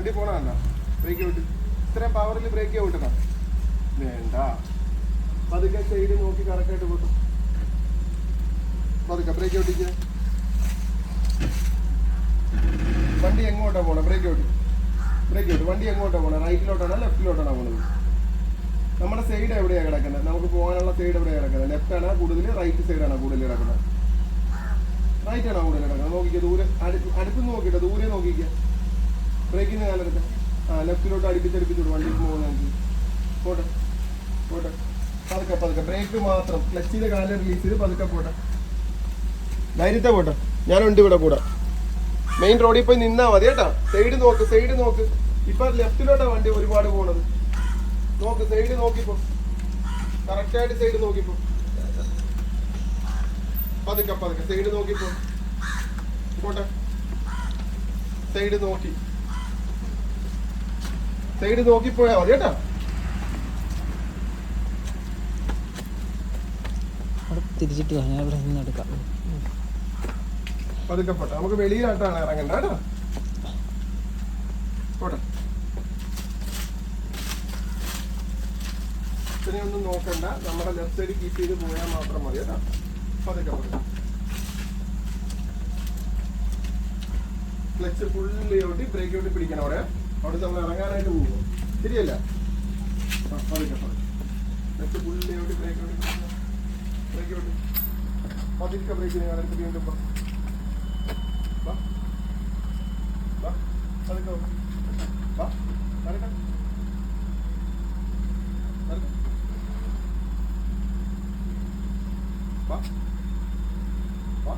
വണ്ടി പോണല്ല ബ്രേക്ക് വിട്ട്. ഇത്രയും പവറിൽ ബ്രേക്ക് വിട്ടണ വേണ്ട. പതുക്കെ സൈഡ് നോക്കി കറക്റ്റായിട്ട് കൂട്ടും പതുക്കെ ബ്രേക്ക് വിട്ടിക്ക് വണ്ടി എങ്ങോട്ടാ പോണേ? ബ്രേക്ക് വിട്ട് ബ്രേക്ക് വിട്ട് വണ്ടി എങ്ങോട്ടാ പോണേ? റൈറ്റിലോട്ടാണോ ലെഫ്റ്റിലോട്ടാണോ പോണത്? നമ്മുടെ സൈഡ് എവിടെയാണ് കിടക്കുന്നത്? നമുക്ക് പോകാനുള്ള സൈഡ് എവിടെയാണ് കിടക്കുന്നത്? ലെഫ്റ്റ് ആണോ കൂടുതൽ റൈറ്റ് സൈഡാണോ കൂടുതൽ കിടക്കുന്നത്? റൈറ്റ് ആണോ കൂടുതൽ കിടക്കുന്നത്? നോക്കിക്കുക ദൂരെ അടുപ്പ് നോക്കിയിട്ട്? ദൂരെ നോക്കിക്കുക ബ്രേക്കിന് കാലെടുത്ത് ആ ലെഫ്റ്റിലോട്ട് അടുപ്പിച്ചടുപ്പിച്ചോട്ട് വണ്ടി പോകുന്നതെങ്കിൽ പോട്ടെ. പോട്ടെ. പതുക്കെ പതുക്കെ. ബ്രേക്ക് മാത്രം. ക്ലച്ചിന്റെ കാലം റിലീസ് ചെയ്ത് പതുക്കെ പോട്ടെ. ധൈര്യത്തെ പോട്ടെ. ഞാനുണ്ട് ഇവിടെ കൂടെ. മെയിൻ റോഡിൽ പോയി നിന്നാ മതി കേട്ടാ. സൈഡ് നോക്ക് സൈഡ് നോക്ക്. ഇപ്പൊ ലെഫ്റ്റിലോട്ടാ വണ്ടി ഒരുപാട് പോണത്. നോക്ക് സൈഡ് നോക്കിപ്പോ. കറക്റ്റ് ആയിട്ട് സൈഡ് നോക്കിപ്പോ. പതുക്കെ പതുക്കെ. സൈഡ് നോക്കിപ്പോ. പോട്ടെ. സൈഡ് നോക്കി. സൈഡ് നോക്കിപ്പോയാ മതി കേട്ടാ. തിരിച്ചിട്ട് ഞാൻ ഇവിടെ നിന്ന് എടുക്കാം. പതുക്കെ പോട്ടെ നമുക്ക് വെളിയിലായിട്ടാണ് ഇറങ്ങണ്ട കേട്ടോ. പോട്ടെ. ഒന്നും നോക്കണ്ട നമ്മുടെ ലെഫ്റ്റ് സൈഡ് കീപ്പ് ചെയ്ത് പോയാൽ മാത്രം മതി കേട്ടോ. പതുക്കെ പതുക്കെ ക്ലച്ച് ഫുള്ളി ഓട്ടി ബ്രേക്ക് ഓട്ടി പിടിക്കണം അവിടെ അവിടെ നമ്മൾ ഇറങ്ങാനായിട്ട് പോകുമോ ശരിയല്ല. ആ, പതുക്കെ പതുക്കെ ഫുള്ളി ഓട്ടി ബ്രേക്ക് ബ്രേക്ക് പതുക്കെ ബ്രേക്കിന് കാലത്ത് വീണ്ടും പോ. വാ. വാ. പതുക്കെ വാ. വാ. നടക്ക. നടക്ക. വാ. വാ.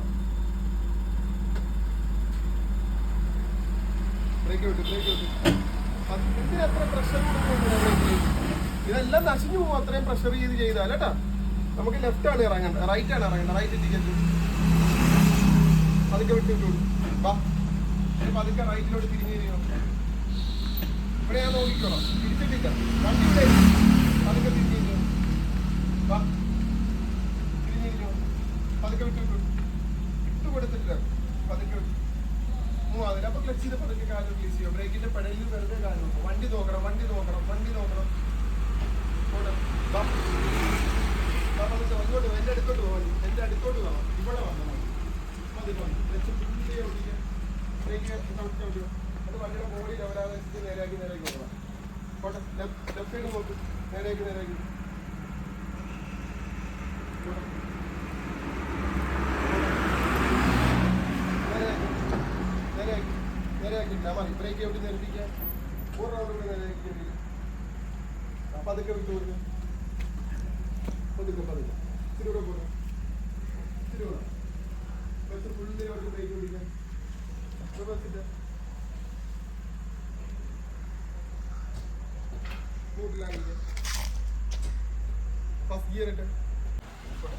ഇതെല്ലാം നശിഞ്ഞു പോകും അത്രയും പ്രഷർ ചെയ്ത് ചെയ്താൽ കേട്ടാ. നമുക്ക് ലെഫ്റ്റ് ആണ് ഇറങ്ങേണ്ടത് റൈറ്റ് ആണ് ഇറങ്ങേണ്ടത് റൈറ്റ് ടിക്കറ്റ് പതുക്കെ വിട്ടു വിട്ടു. വാ. പതുക്കെ റൈറ്റിലോട്ട് തിരിഞ്ഞു തരുമോ ഇവിടെ ഞാൻ നോക്കിക്കോളാം. തിരിച്ചിട്ടില്ല. വണ്ടി ഇവിടെ. പതുക്കെ തിരിഞ്ഞു വാ തിരിഞ്ഞു തിരിഞ്ഞു പതുക്കെ വിട്ടു വിട്ടു ഇട്ട് കൊടുത്തിട്ടില്ല പതുക്കെ വിട്ടു മൂവാതിര അപ്പൊ ക്ലച്ച് ചെയ്ത് പതുക്കെ കാൽ റിലീസ് സിയോ ബ്രേക്കിന്റെ പെടലിൽ വെറുതെ കാൽ വണ്ടി നോക്കണം വണ്ടി നോക്കണം വണ്ടി നോക്കണം. അങ്ങോട്ട്. എന്റെ അടുത്തോട്ട് പോകാൻ എന്റെ അടുത്തോട്ട് പോകാം ഇവിടെ വന്നു മതി അത് വണ്ടിയുടെ ബോഡി ലെവലാതെ നേരെയാക്കി നേരെയാക്കി പോകണം ലെഫ്റ്റ് സൈഡ് നോക്ക് നേരെയാക്കി നേരെയാക്കി നേരെയാക്കിയിട്ടില്ല മതി ബ്രേക്ക് ഫസ്റ്റ് പോട്ടെ.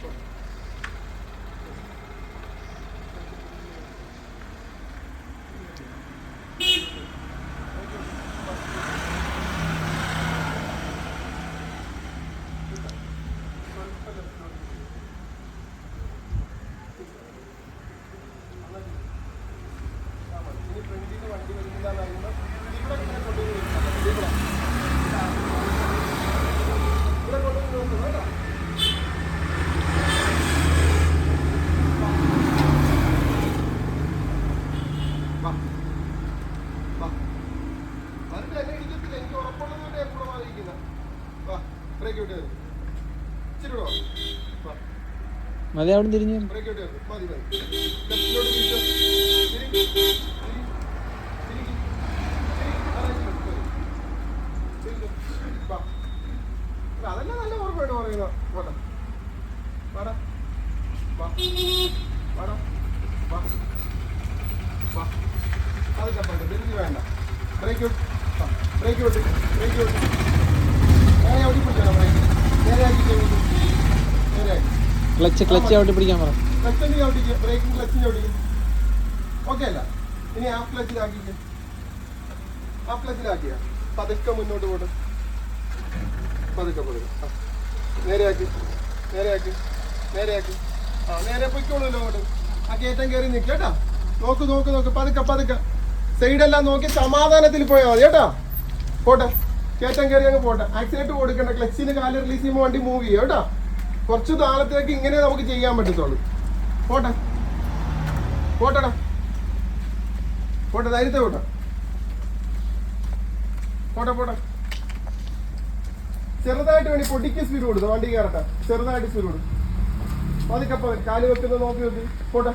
പോട്ടെ. ഇനി ഫ്രണ്ടിൽ വണ്ടി വരുന്നില്ലാന്ന് അറിയുമ്പോൾ ഇവിടെ ഇങ്ങനെ കൊണ്ടുപോയി നിർത്തണം. ഇവിടെ. ഇവിടെ കൊണ്ടുപോയി നോക്കണം കേട്ടോ വാ. വാ. അതിന്റെ എന്നെ ഇടിക്കത്തില്ല എനിക്ക് ഉറപ്പുള്ളതുകൊണ്ട് ഞാൻ കൂടെ വാങ്ങിക്കുന്നത് വാ ബ്രേക്ക് വിട്ട് തരും ഇച്ചിരി കൂടെ വാ. വാ മതി അവിടെ തിരിഞ്ഞു ബ്രേക്ക് വിട്ട് തരും മതി മതി ലെഫ്റ്റിലോട്ട് തിരിച്ചോ തിരി തിരി തിരി തിരി ആ, right ലോട്ട് തിരി. തിരി. അവിടെ തിരിഞ്ഞു അതല്ല നല്ല ഓർമ്മയായിട്ട് പറയുന്നത് പോട്ടെ വാടാ വാ വാടാ വാ വാ അത് കപ്പുണ്ട് തിരിഞ്ഞ് വേണ്ട ബ്രേക്ക് വിട്ട് ബ്രേക്ക് വിട്ട് ബ്രേക്ക് വിട്ട് നേരെ ഓടി പിടിച്ചാലോ ബ്രേക്ക് നേരെ ആക്കി നേരെ ക്ലച്ച് ക്ലച്ച് അവിടെ പിടിക്കാൻ പറ. ക്ലച്ചിന് ചവിട്ടിക്ക് ബ്രേക്കിംഗ് ക്ലച്ച് ചവിട്ടിക്ക്. ഓക്കെ അല്ല. ഇനി ഹാഫ് ക്ലച്ചിലാക്കിക്ക് ഹാഫ് ക്ലച്ചിലാക്കിയ പതുക്കെ മുന്നോട്ട് പോട് പതുക്കെ പതുക്കെ നേരെ നേരെയാക്കി. നേരെയാക്കി. നേരെയാക്കി. ആ നേരെ പൊയ്ക്കോളൂല്ലോ അങ്ങോട്ട്. ആ കയറ്റം കയറി നിൽക്കുക കേട്ടാ. നോക്ക് നോക്ക് നോക്ക്. പതുക്കെ പതുക്കെ. സൈഡെല്ലാം നോക്കി സമാധാനത്തിൽ പോയാൽ മതി കേട്ടോ. പോട്ടെ. കേറ്റം കയറി അങ്ങ് പോട്ടെ. ആക്സിഡന്റ് കൊടുക്കണ്ട. ക്ലച്ചിന് കാൽ റിലീസ് ചെയ്യുമ്പോൾ വണ്ടി മൂവ് ചെയ്യുക കേട്ടോ. കുറച്ച് കാലത്തേക്ക് ഇങ്ങനെ നമുക്ക് ചെയ്യാൻ പറ്റത്തുള്ളൂ. പോട്ടെ. പോട്ടടാ. പോട്ടെ ധൈര്യത്തെ പോട്ടെ. പോട്ടെ പോട്ടെ. ചെറുതായിട്ട് വേണി പൊടിക്ക് സ്പീഡ് കൊടുത്തു? വണ്ടി കയറട്ടെ. ചെറുതായിട്ട് സ്പീഡ് കൊടുത്തു പതുക്കെ പതുക്കെ കാൽ വെക്കുന്നത് നോക്കി നോക്കി പോട്ടെ.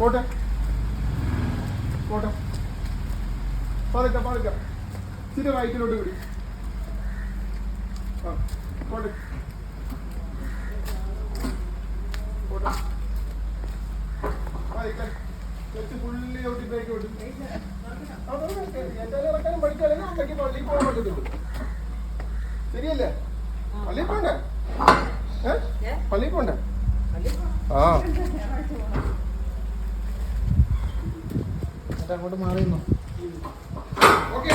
പോട്ടെ. പോട്ടെ. പതുക്കെ പതുക്കെ. ഇച്ചിരി റൈറ്റിലോട്ട് വിടി. ആ പോട്ടെ പതുക്കെ കുറച്ച് പുള്ളി ഔട്ടി ബ്രേക്ക് വിട്ടു അതൊക്കെ എന്തായാലും ഇറക്കാനും പഠിക്കാനും അമ്മയ്ക്ക് പള്ളിയിൽ പോകാൻ പറ്റത്തുള്ളൂ ശരിയല്ലേ? പള്ളിയിൽ പോണ്ടേ? പള്ളിയിൽ പോണ്ടേ? ആ. എന്നിട്ട് അങ്ങോട്ട് മാറിയിരുന്നു? ഓക്കെ.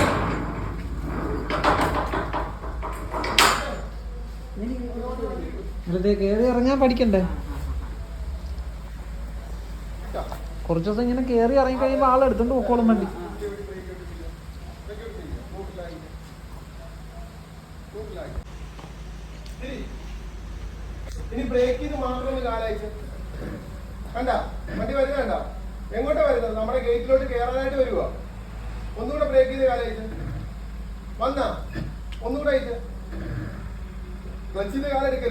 എന്നിട്ട് കയറി ഇറങ്ങാൻ പഠിക്കണ്ടേ? കുറച്ച് ദിവസം ഇങ്ങനെ കയറി ഇറങ്ങി കഴിയുമ്പോൾ ആളെടുത്തോണ്ട് പോക്കോളും വണ്ടി. ഇനി ബ്രേക്ക് ചെയ്ത് മാത്രം ഒന്ന് കാലാഴ്ച. കണ്ട? വണ്ടി വരുന്ന കണ്ട? എങ്ങോട്ടാ വരുന്നത്? നമ്മുടെ ഗേറ്റിലോട്ട് കയറാനായിട്ട് വരുവാ? ഒന്നുകൂടെ ബ്രേക്ക് ചെയ്ത് കാലാഴ്ച. വന്നാ?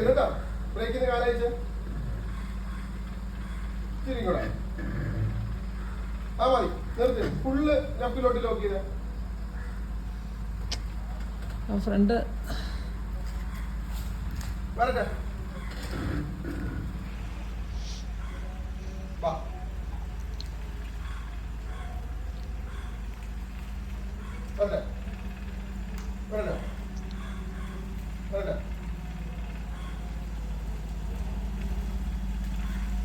കേട്ടോ. ബ്രേക്കിന്റെ കാലാഴ്ച. ഇച്ചിരി കൂടെ ആ മതി നിർത്തി. ഫുള്ള് ലെഫ്റ്റിലോട്ട് ലോക്ക് ചെയ്ത. ഫ്രണ്ട് വരട്ടെ വാ വരട്ടെ വരട്ടെ വരട്ടെ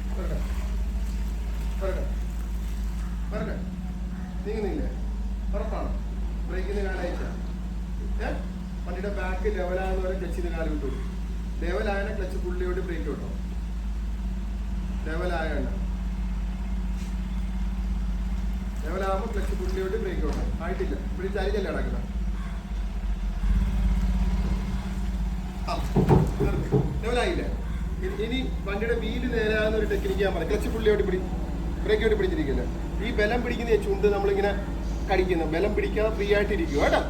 വരട്ടെ വരട്ടെ വരട്ടെ നീങ്ങുന്നില്ലേ ഉറപ്പാണോ ബ്രേക്കിന് കാലയച്ച ഏ വണ്ടിയുടെ ബാക്ക് ലെവലാകുന്ന വരെ ക്ലച്ചിന് കാൽ വിട്ടു ലെവലായ ക്ലച്ച് പുള്ളിയോട് ബ്രേക്ക് വിട്ടോ ലെവലായ ലെവലാകുമ്പോൾ ക്ലച്ച് പുള്ളിയോട് ബ്രേക്ക് വിട്ടോ ആയിട്ടില്ല. ഇവിടെ ചരിഞ്ഞല്ലേ കിടക്കുന്നത് ലെവലായില്ലേ ഇനി- വണ്ടിയുടെ വീൽ നേരാകുന്ന ഒരു ടെക്നിക്ക് ഞാൻ പറയാം. ക്ലച്ച് പുള്ളിയോട് പിടി ബ്രേക്ക് ഓടി പിടിച്ചിരിക്കില്ല ഈ ബലം പിടിക്കുന്ന ചുണ്ട് നമ്മളിങ്ങനെ കടിക്കുന്നു. ബലം പിടിക്കാതെ ഫ്രീ ആയിട്ട് ഇരിക്കും കേട്ടോ?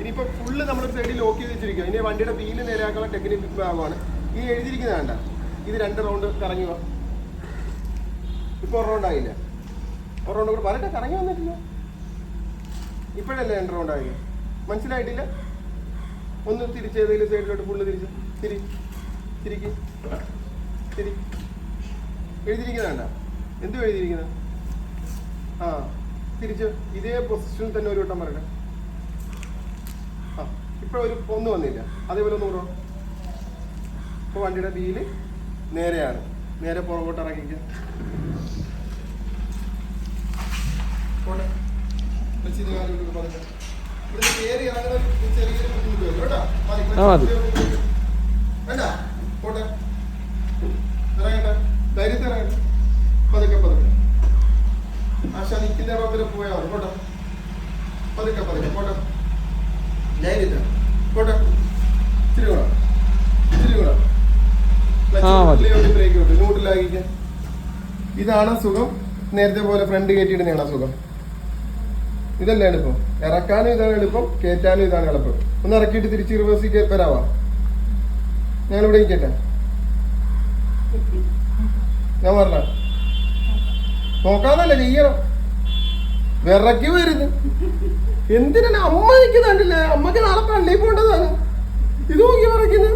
ഇനിയിപ്പോൾ ഫുള്ള് നമ്മൾ സൈഡിൽ ലോക്ക് ചെയ്ത് വെച്ചിരിക്കുക ഇനി വണ്ടിയുടെ വീൽ നേരെയാക്കാനുള്ള ടെക്നിക്ക് ഭാഗമാണ് ഈ എഴുതിയിരിക്കുന്നത് വേണ്ട ഇത് രണ്ട് റൗണ്ട് കറങ്ങി വാ ഇപ്പോൾ റൗണ്ട് ആയില്ല? ഒരു റൗണ്ട് കൂടെ പറയട്ടെ കറങ്ങി വന്നിട്ടില്ല? ഇപ്പോഴല്ലേ രണ്ട് റൗണ്ട് ആയില്ല മനസ്സിലായിട്ടില്ല? ഒന്ന് തിരിച്ച് ഏതെങ്കിലും സൈഡിലോട്ട് ഫുള്ള് തിരിച്ച്. തിരി തിരിക്ക്. തിരി. എഴുതിയിരിക്കുന്നതാണ്ട എന്തു എഴുതിയിരിക്കുന്നത്? ആ തിരിച്ച് ഇതേ പൊസിഷനിൽ തന്നെ ഒരു വട്ടം പറയട്ടെ. ഇപ്പോൾ ഒരു ഒന്നും വന്നില്ല. അതേപോലെ ഒന്ന് കൂടോ ഇപ്പോൾ വണ്ടിയുടെ വീൽ നേരെയാണ്. നേരെ പുറകോട്ട് മതി. വേണ്ട. പോട്ടെ. ഇറങ്ങട്ടെ. ധൈര്യത്തിൽ ഇറങ്ങട്ടെ. പതുക്കെ പതുക്കെ. ആശ നിൽക്കുന്ന റോബിൽ പോയാൽ മതി. പോട്ടെ. പതുക്കെ പതുക്കെ. പോട്ടെ. ധൈര്യത്തിൽ പോട്ടെ. ഇച്ചിരി കൂടെ. ഇച്ചിരി കൂടെ. ബ്രേക്ക് വിട്ടു ഇതാണ് സുഖം. നേരത്തെ പോലെ ഫ്രണ്ട് കയറ്റിയിടുന്നതാണ് സുഖം. ഇതല്ലേ എളുപ്പം. ഇറക്കാനും ഇതാണ് എളുപ്പം കയറ്റാനും ഇതാണ് എളുപ്പം. ഒന്ന് ഇറക്കിയിട്ട് തിരിച്ച് റിവേഴ്സിൽ ഞാൻ ഇവിടെ ഇരിക്കട്ടെ. ഞാൻ പറഞ്ഞ നോക്കാന്നല്ല ചെയ്യണം. വിറക്കി വരുന്നു എന്തിനാണ് അമ്മ എനിക്ക് തണ്ടില്ലേ അമ്മയ്ക്ക് നാളെ പള്ളിയിൽ പോണ്ടതാണ്. ഇത് നോക്കി പറയുന്നത്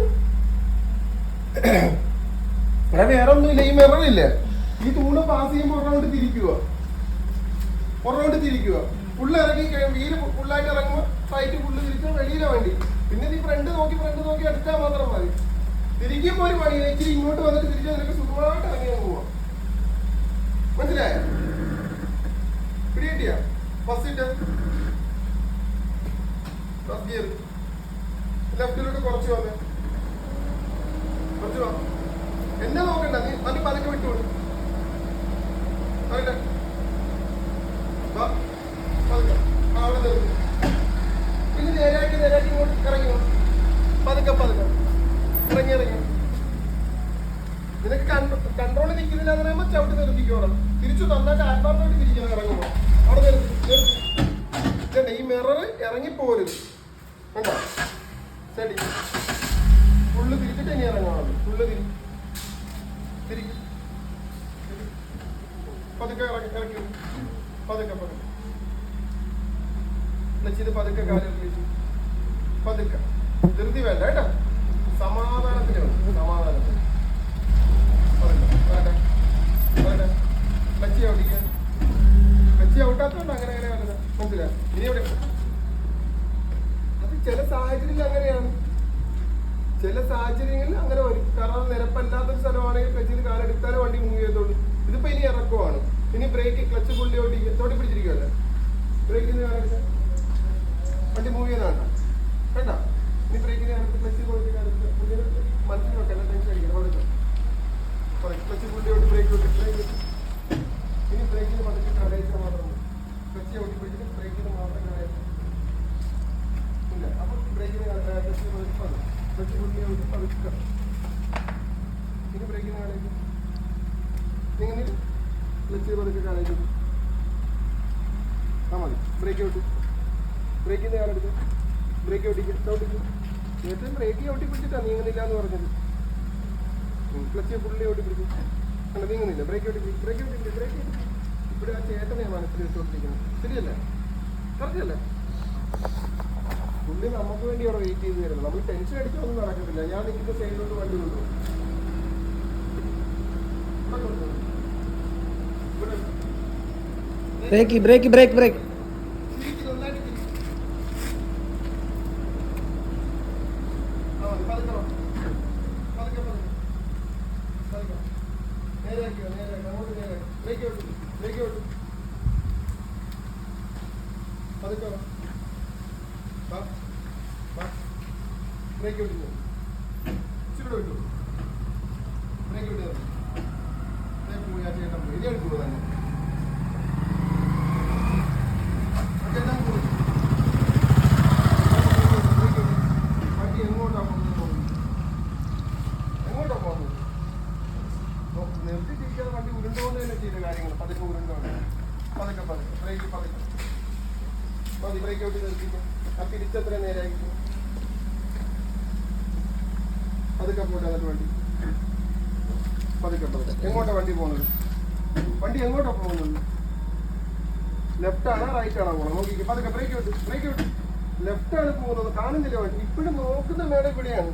ഇവിടെ വേറെ ഒന്നുമില്ല ഈ മിററില്ലേ? ഈ തൂണ് പാസ് ചെയ്യുമ്പോൾ ഒരെണ്ണം തിരിക്കുക. ഒരെണ്ണം തിരിക്കുക. ഫുള്ള് ഇറങ്ങി വീൽ ഫുള്ളായിട്ട് ഇറങ്ങുമ്പോൾ ഫ്ലൈറ്റ് ഫുള്ള് തിരിച്ചു വെളിയിലെ വണ്ടി. പിന്നെ നീ ഫ്രണ്ട് നോക്കി ഫ്രണ്ട് നോക്കി എടുത്താൽ മാത്രം മതി. തിരിക്കുമ്പോൾ ഒരു പണി ഇച്ചിരി ഇങ്ങോട്ട് വന്നിട്ട് തിരിച്ചു നിനക്ക് സുഖമായിട്ട് ഇറങ്ങി പോവാം. മനസ്സിലായോ? ഫസ്റ്റ് ഇട്ട്? ഫസ്റ്റ് ഗിയർ ലെഫ്റ്റിലോട്ട് കുറച്ച് വന്ന്. കുറച്ച് വാ. എന്നെ നോക്കണ്ട നീ നല്ല പതുക്കെ വിട്ടോളൂ പറയട്ടെ വാ കുറച്ച് നന്നായിട്ട് ആത്മാർത്ഥമായിട്ട് തിരിക്കണം ഇറങ്ങുമ്പോൾ അവിടെ നിർത്തി നിർത്തി ഇതേണ്ട ഈ മിറർ ഇറങ്ങിപ്പോരുത് കണ്ടോ ശരി ഫുള്ള് തിരിച്ചിട്ട് ഇറങ്ങാം ഫുള്ള് തിരി തിരി. പതുക്കെ ഇറക്കി വിട്. പതുക്കെ പതുക്കെ. കാലം പതുക്കെ. ധൃതി വേണ്ട കേട്ടോ സമാധാനത്തിന് വേണം സമാധാനത്തിന് പതുക്കെ വേണ്ട വേണ്ട ലച്ചി ഔട്ടിക്കാൻ ലച്ചി ഔട്ടാത്തോണ്ട് അങ്ങനെ അങ്ങനെ വരുന്നത് മനസ്സിലായി ഇനി എവിടെ അത് ചില സാഹചര്യത്തിൽ അങ്ങനെയാണ് ചില സാഹചര്യങ്ങളിൽ അങ്ങനെ വരും കാരണം നിരപ്പല്ലാത്തൊരു സ്ഥലമാണെങ്കിൽ ക്ലച്ചിൽ കാലെടുത്താലേ വണ്ടി മൂവ് ചെയ്യത്തുള്ളൂ ഇതിപ്പോ ഇനി ഇറക്കുവാണ് ഇനി ബ്രേക്ക് ക്ലച്ച് പുള്ളി ഓടിക്കുക തോട്ടി പിടിച്ചിരിക്കുമല്ലേ ബ്രേക്കിന് കാലെടുത്ത വണ്ടി മൂവ് ചെയ്യുന്നതാണ് കേട്ട ഇനി ബ്രേക്കിന് കാലെടുത്ത് ക്ലച്ച് പോയിട്ട് കാലെടുത്ത് പുള്ളിനെ മനസ്സിൽ വെക്കണം ടെൻഷൻ അടിക്കണം കൊടുക്കാം ക്ലച്ച് പുള്ളി ഓടി ബ്രേക്ക് ഓടി ബ്രേക്ക് ഇനി ബ്രേക്കിന് പതുക്കെ കടയിച്ചാൽ മാത്രം മതി. ക്ലച്ച് ഓടി പിടിച്ചിട്ട് ബ്രേക്കിന് മാത്രം കടയിച്ചാൽ ഇല്ല അപ്പൊ ബ്രേക്കിന് ക്ലച്ച് പതുക്കെ ക്ലച്ച് പുള്ളി ഓടി പതുക്കെ ഇനി ബ്രേക്കിന് കടയിക്കും നിങ്ങൾ ക്ലച്ച് പതുക്കെ കടയിക്കും ആ മതി ബ്രേക്ക് ഓട്ടി ബ്രേക്കിന്ന് കാലെടുത്ത് ബ്രേക്ക് ഓട്ടിക്കും ചവിട്ടിക്കും നേരത്തെ ബ്രേക്ക് ഓട്ടി പിടിച്ചിട്ടാണ് നീങ്ങുന്നില്ല എന്ന് പറഞ്ഞത് ക്ലച്ച് പുള്ളി ഓടി പിടിക്കും അല്ല നീങ്ങുന്നില്ല. ബ്രേക്ക് ഓടി ബ്രേക്ക് ഓടി ബ്രേക്ക് ഇവിടെ ആ ചേട്ടനെ മനസ്സിൽ വെച്ചുകൊണ്ടിരിക്കുന്നത് ശരിയല്ലേ? കറക്റ്റല്ലേ പുള്ളി നമുക്ക് വേണ്ടി അവിടെ വെയിറ്റ് ചെയ്ത് തരുന്നത് നമ്മൾ ടെൻഷൻ അടിച്ചൊന്നും നടക്കത്തില്ല. ഞാൻ നിൽക്കുന്ന സൈഡിലോട്ട് വണ്ടി കൊണ്ടുപോകും. ബ്രേക്ക് ബ്രേക്ക് ബ്രേക്ക് ബ്രേക്ക് തിരിക്ക് നന്നായിട്ട് തിരിക്ക്. ആ, പതുക്കെ വാ. പതുക്കെ, പതുക്കെ. പതുക്കെ. നേരെയാക്കി വാ, നേരെയാക്കി. അങ്ങോട്ട് നേരെയാക്കി. ബ്രേക്ക് വിട്ടു. ബ്രേക്ക് വിട്ടു. പതുക്കെ വാ. വാ. വാ. ബ്രേക്ക് വിട്ടു. ഇച്ചിരി വിട്ടു. ബ്രേക്ക് വിട്ടു. ബ്രേക്ക് പോയി ആ ചേട്ടൻ. ഇനി എടുക്കുമോ തന്നെ അതെല്ലാം പോയി. വണ്ടി എങ്ങോട്ടാ പോകുന്നത്? എങ്ങോട്ടാ പോകുന്നത്? നോ- നിർത്തി തിരിക്കാതെ വണ്ടി ഉരുണ്ടോണ്ട് തന്നെ ചെയ്ത കാര്യങ്ങൾ പതുക്കെ ഉരുണ്ടോണ്ട് പതുക്കെ പതുക്കെ ബ്രേക്ക് പതുക്കെ മതി ബ്രേക്ക് ഔട്ട് നിർത്തിക്കും ആ തിരിച്ചത്ര നേരായിരിക്കും പതുക്കെ പോട്ടെ എന്നിട്ട് വണ്ടി പതുക്കെ പതുക്കെ എങ്ങോട്ടാ വണ്ടി പോകുന്നത് വണ്ടി എങ്ങോട്ടാ പോകുന്നത്? ലെഫ്റ്റ് ആണോ റൈറ്റ് ആണോ പോകണം നോക്കിക്കേ പതുക്കെ ബ്രേക്ക് വിട്ടു ബ്രേക്ക് വിട്ടു ലെഫ്റ്റ് ആണ് പോകുന്നത്. കാണുന്നില്ല വണ്ടി? ഇപ്പോഴും നോക്കുന്ന മേടം ഇവിടെയാണ്.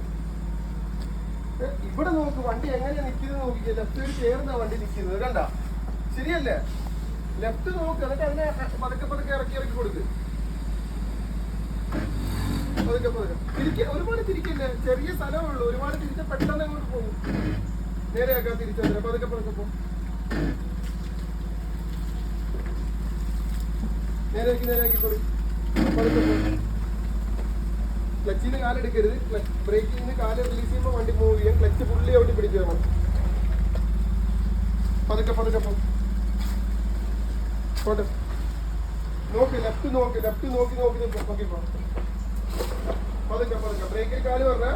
ഇവിടെ നോക്ക് വണ്ടി എങ്ങനെയാ നിൽക്കുന്നത് നോക്കിക്കേ. ലെഫ്റ്റ് ചേർന്നാ വണ്ടി നിൽക്കുന്നത് കണ്ട? ശരിയല്ലേ? ലെഫ്റ്റ് നോക്ക് എന്നിട്ട് അതിനെ പതുക്കെ പതുക്കെ ഇറക്കി ഇറക്കി കൊടുക്ക്. പതുക്കെ പതുക്കെ. തിരിക്ക ഒരുപാട് തിരിക്കില്ലേ? ചെറിയ സ്ഥലമേ ഉള്ളൂ ഒരുപാട് തിരിച്ച പെട്ടെന്ന് അങ്ങോട്ട് പോകും. നേരെയാക്കാൻ തിരിച്ചു പതുക്കെ പതുക്കെ പോകും നേരെയാക്കി നേരെയാക്കി കൊടു പതുക്കെ പോ. ക്ലച്ചിന് കാലെടുക്കരുത് ബ്രേക്കിൽ നിന്ന് കാൽ റിലീസ് ചെയ്യുമ്പോൾ വണ്ടി മൂവ് ചെയ്യാം. ക്ലച്ച് ഫുള്ളി ഔട്ടി പിടിക്കുക വേണം പതുക്കെ പതുക്കെ പോട്ടെ. നോക്ക് ലെഫ്റ്റ് നോക്ക് ലെഫ്റ്റ് നോക്കി നോക്കി നിൽക്ക്. നോക്കി പോ. പതുക്കെ പതുക്കെ. ബ്രേക്കിൽ കാൽ പറഞ്ഞ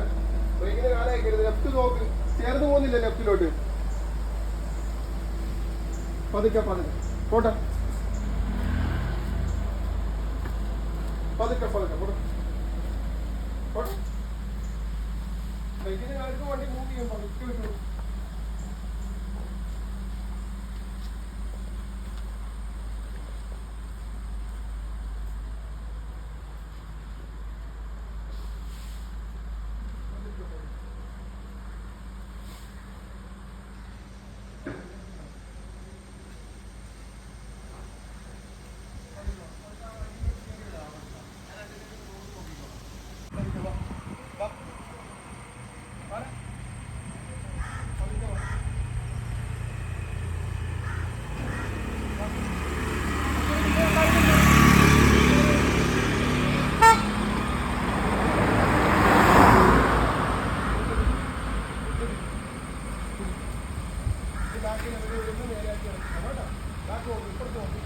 ബ്രേക്കിന് കാലയക്കരുത് ലെഫ്റ്റ് നോക്ക്. ചേർന്ന് പോകുന്നില്ല ലെഫ്റ്റിലോട്ട് പതുക്കെ പതുക്കെ. പോട്ടെ. പതുക്കെ ബാക്കി നമുക്ക് ഇവിടുന്ന് നേരെയാക്കി വെക്കണം കേട്ടോ? ബാക്കി പോകും ഇപ്പുറത്ത് പോകും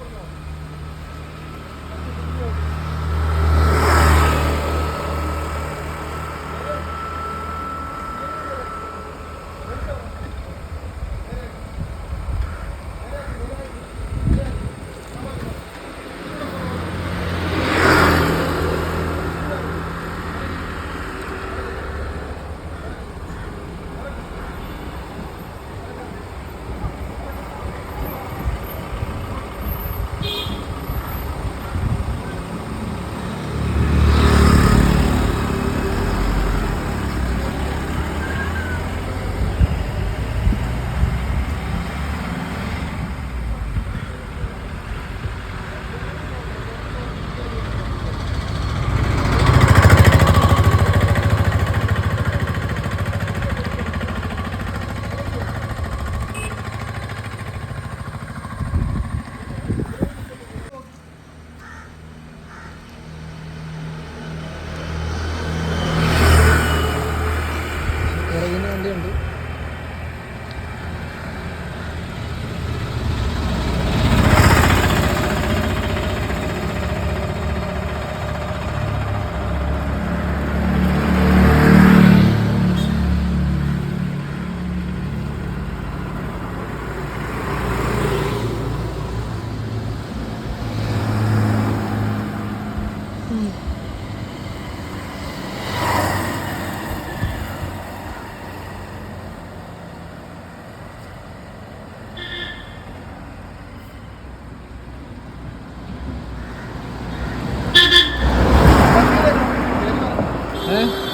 哎。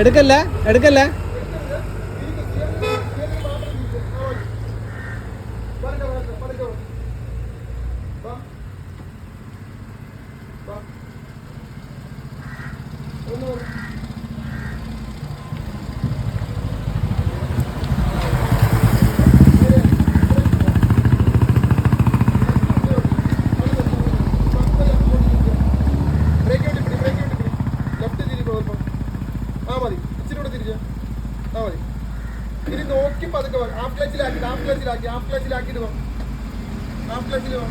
എടുക്കല്ലേ? എടുക്കല്ലേ വരട്ടെ, വരട്ടെ, പതുക്കെ വാ. വാ. വാ. ഒന്ന് വരൂ. ബ്രേക്ക് ഔട്ട് പിടി ബ്രേക്ക് ഔട്ട് പിടി ലെഫ്റ്റ് തിരിക്കോ അല്പം ആ മതി ഇച്ചിരി കൂടെ തിരിച്ച് ആ മതി ഇനി നോക്കി പതുക്കെ വാ. ഹാഫ് ക്ലച്ചിലാക്കി ഹാഫ് ക്ലച്ചിലാക്കി ഹാഫ് ക്ലച്ചിലാക്കിയിട്ട് വാ. ഹാഫ് ക്ലച്ചിൽ വാ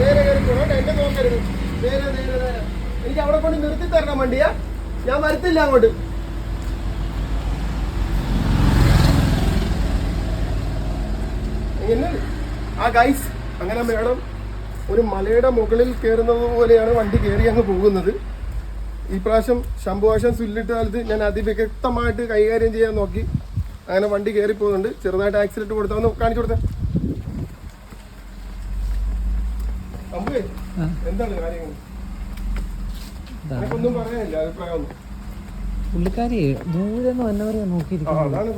നേരെ നോക്കരുത്. നേരെ നേരെ എനിക്ക് അവിടെ കൊണ്ട് നിർത്തി തരണം വണ്ടിയാ. ഞാൻ വരത്തില്ല അങ്ങോട്ട്. ആ ഗൈസ് അങ്ങനെ മേഡം ഒരു മലയുടെ മുകളിൽ കയറുന്നത് പോലെയാണ് വണ്ടി കയറി അങ്ങ് പോകുന്നത്. ഈ പ്രാവശ്യം ശംഭുവാശം സുല്ലിട്ട കാലത്ത് ഞാൻ അതിവ്യക്തമായിട്ട് കൈകാര്യം ചെയ്യാൻ നോക്കി. അങ്ങനെ വണ്ടി കയറി പോകുന്നുണ്ട്. ചെറുതായിട്ട് ആക്സിഡന്റ് കൊടുത്താൽ ഒന്ന് കാണിച്ചു കൊടുത്തേ. അമ്പേ എന്താണ് കാര്യങ്ങൾ? പറയാനില്ല പുള്ളിക്കാരി ദൂരെ നിന്ന് വന്നവരെ നോക്കിയിരിക്കുന്നു.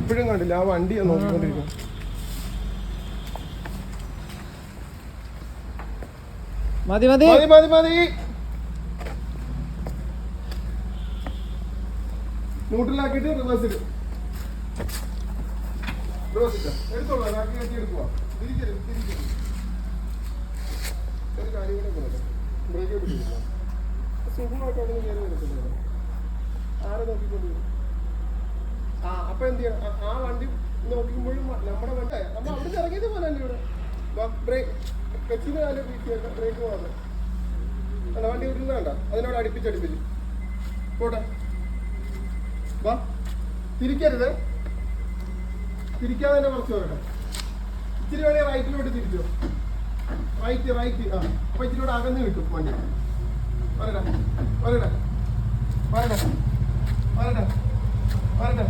ഇപ്പോഴും കണ്ടില്ല. ആ വണ്ടിയാ നോക്കിക്കൊണ്ടിരിക്കുന്നത്. മതി. മതി മതി മതി. ന്യൂട്രലാക്കിയിട്ട് റിവേഴ്സ് ഇടും. റിവേഴ്സ് ഇട്ട. എടുത്തോളാം ബാക്കി കയറ്റി എടുക്കുക തിരിക്കരുത് തിരിക്കരുത്. ഒരു കാര്യം കൂടെ പറയാം ബ്രേക്ക് എടുക്കില്ല സുഖമായിട്ട് നിന്ന് കയറി വരത്തില്ല ആരെ നോക്കിക്കൊണ്ട് ആ അപ്പൊ എന്ത് ചെയ്യണം? ആ- വണ്ടി നോക്കുമ്പോഴും നമ്മുടെ വണ്ടി നമ്മൾ അവിടെ ഇറങ്ങിയത് പോലെ തന്നെ ഇവിടെ. ബ്രേക്ക് കച്ചിന് കാലം ബ്രേക്ക് മാത്രം അല്ല വണ്ടി ഉരുന്നണ്ട അതിനോട് അടുപ്പിച്ചടുപ്പിച്ച്. പോട്ടെ. വാ. തിരിക്കരുത്. തിരിക്കാതെ തന്നെ കുറച്ച് വരട്ടെ ഇച്ചിരി വേണേ റൈറ്റിലോട്ട് തിരിച്ചോ. റൈറ്റ് റൈറ്റ് ആ അപ്പൊ ഇച്ചിരി കൂടെ അകന്ന് കിട്ടും വണ്ടി. വരട്ടെ വരട്ടെ വരട്ടെ വരട്ടെ വരട്ടെ.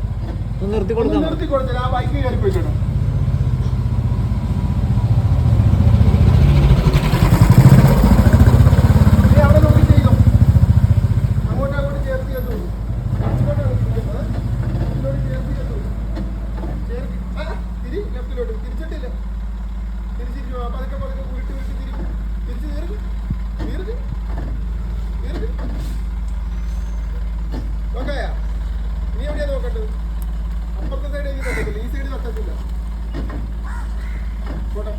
നിർത്തി കൊടുക്കാം നിർത്തി കൊടുത്തേ ആ ബൈക്ക് കയറി പോയിക്കോട്ടെ നീ അവിടെ നോക്കി ചെയ്തോ അങ്ങോട്ട് അങ്ങോട്ട് ചേർത്ത് ചേർത്തോളൂ ഇങ്ങോട്ടാണ് ചെയ്യുന്നത്. ഇങ്ങോട്ട് ചേർത്ത് ചേർത്തോളൂ. ചേർത്ത്. ആ, തിരി ലെഫ്റ്റിലോട്ട് തിരിച്ചിട്ടില്ല തിരിച്ചിരിക്കും ആ, പതുക്കെ പതുക്കെ ഉരുട്ടി ഉരുട്ടി തിരിക്കും തിരിച്ച് തീർക്ക് തീർക്ക് തീർക്ക് നോക്കായാ നീ എവിടെയാ നോക്കേണ്ടത് അപ്പുറത്തെ സൈഡ് എനിക്ക് തട്ടത്തില്ല ഈ സൈഡ് തട്ടത്തില്ല പോട്ടെ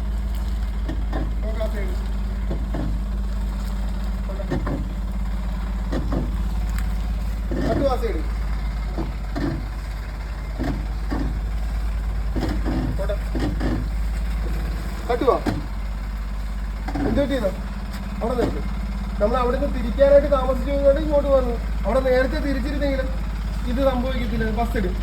നോക്കാം ആ സൈഡ് തട്ടു ആ സൈഡ് പോട്ടെ തട്ടുവാ എന്ത് പറ്റിയതാ അവിടെ നിർത്ത് നമ്മൾ അവിടെ നിന്ന് തിരിക്കാനായിട്ട് താമസിച്ചുകൊണ്ട് ഇങ്ങോട്ട് വന്നു. അവിടെ നേരത്തെ തിരിച്ചിരുന്നെങ്കിൽ ഇത് സംഭവിക്കത്തില്ല ബസ് ഇടും.